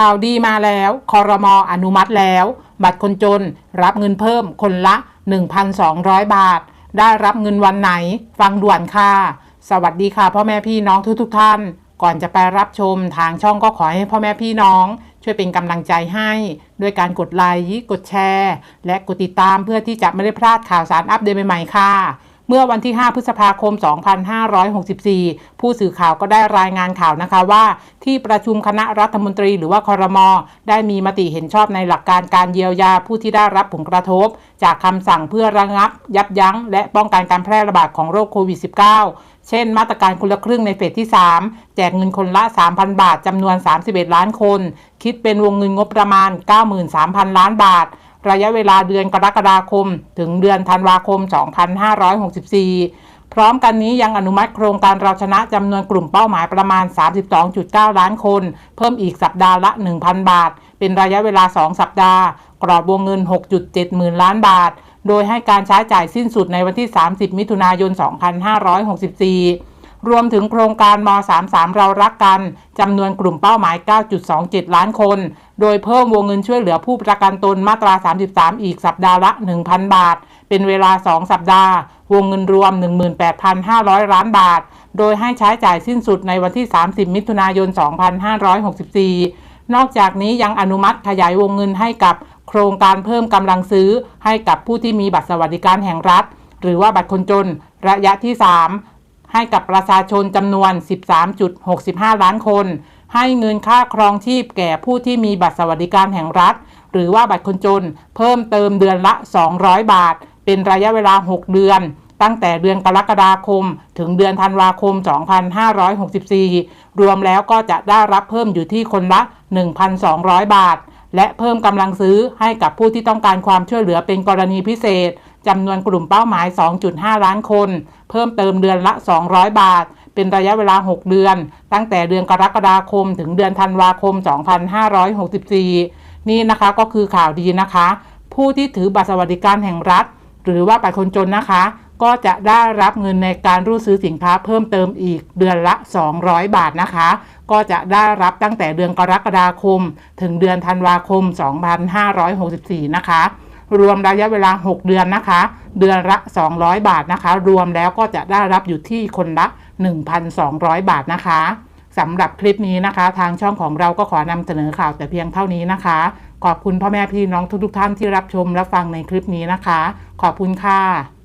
ข่าวดีมาแล้วคอรมออนุมัติแล้ว บัตรคนจนรับเงินเพิ่มคนละ 1,200 บาท ได้รับเงินวันไหน ฟังด่วนค่ะ สวัสดีค่ะพ่อแม่พี่น้องทุกๆทท่าน ก่อนจะไปรับชมทางช่องก็ขอให้พ่อแม่พี่น้อง ช่วยเป็นกำลังใจให้ ด้วยการกดไลค์กดแชร์ และกดติดตามเพื่อที่จะไม่ได้พลาดข่าวสารอัปเดตใหม่ๆค่ะ เมื่อวันที่ 5 พฤษภาคม 2564 ผู้สื่อข่าวก็ได้รายงานข่าวนะคะว่า ที่ประชุมคณะรัฐมนตรีหรือว่าคอรมอได้มีมติเห็นชอบในหลักการการเยียวยาผู้ที่ได้รับผลกระทบ จากคำสั่งเพื่อระงับ ยับยั้ง และป้องกันการแพร่ระบาดของโรคโควิด -19 เช่น มาตรการคนละครึ่งในเฟสที่ 3 แจกเงินคนละ 3,000 บาท จำนวน 31 ล้านคน คิดเป็นวงเงินงบประมาณ 93,000 ล้านบาท ระยะเวลาเดือนกรกฎาคม ถึงเดือนธันวาคม 2564 พร้อมกันนี้ยังอนุมัติโครงการเราชนะจำนวนกลุ่มเป้าหมายประมาณ 32.9 ล้านคน เพิ่มอีกสัปดาห์ละ 1,000 บาท เป็นระยะเวลา 2 สัปดาห์ กรอบวงเงิน 6.7 หมื่นล้านบาท โดยให้การใช้จ่ายสิ้นสุดในวันที่ 30 มิถุนายน 2564 รวมถึงโครงการม 33 เรารักกันจำนวนกลุ่มเป้าหมาย 9.27 ล้านคน โดยเพิ่มวงเงินช่วยเหลือผู้ประกันตนมาตรา 33 อีกสัปดาห์ละ 1,000 บาท เป็นเวลา 2 สัปดาห์ วงเงินรวม 18,500 ล้านบาท โดยให้ใช้จ่ายสิ้นสุดในวันที่ 30 มิถุนายน 2564 นอกจากนี้ยังอนุมัติขยายวงเงินให้กับโครงการเพิ่มกำลังซื้อให้กับผู้ที่มีบัตรสวัสดิการแห่งรัฐ หรือว่าบัตรคนจนระยะที่ 3 ให้กับประชาชนจำนวน 13.65 ล้านคน ให้เงินค่าครองชีพแก่ผู้ที่มีบัตรสวัสดิการแห่งรัฐ หรือว่าบัตรคนจน เพิ่มเติมเดือนละ 200 บาท เป็นระยะเวลา 6 เดือน ตั้งแต่เดือนกรกฎาคม ถึงเดือนธันวาคม 2564 รวมแล้วก็จะได้รับเพิ่มอยู่ที่คนละ 1,200 บาท และเพิ่มกำลังซื้อให้กับผู้ที่ต้องการความช่วยเหลือเป็นกรณีพิเศษ จำนวนกลุ่มเป้าหมาย 2.5 ล้านคน เพิ่มเติมเดือนละ 200 บาท เป็นระยะเวลา 6 เดือน ตั้งแต่เดือนกรกฎาคม ถึงเดือนธันวาคม 2564 นี่นะคะก็คือข่าวดีนะคะ ผู้ที่ถือบัตรสวัสดิการแห่งรัฐ หรือว่าบัตรคนจนนะคะ ก็จะได้รับเงินในการรูดซื้อสินค้าเพิ่มเติมอีกเดือนละ 200 บาทนะคะ ก็จะได้รับตั้งแต่เดือนกรกฎาคม ถึงเดือนธันวาคม 2564 นะคะ รวมระยะเวลา 6 เดือนนะคะ เดือนละ 200 บาทนะคะ รวมแล้วก็จะได้รับอยู่ที่คนละ 1,200 บาทนะคะสำหรับคลิปนี้นะคะ ทางช่องของเราก็ขอนำเสนอข่าวแต่เพียงเท่านี้นะคะ ขอบคุณพ่อแม่พี่น้องทุกๆท่านที่รับชมและฟังในคลิปนี้นะคะ ขอบคุณค่ะ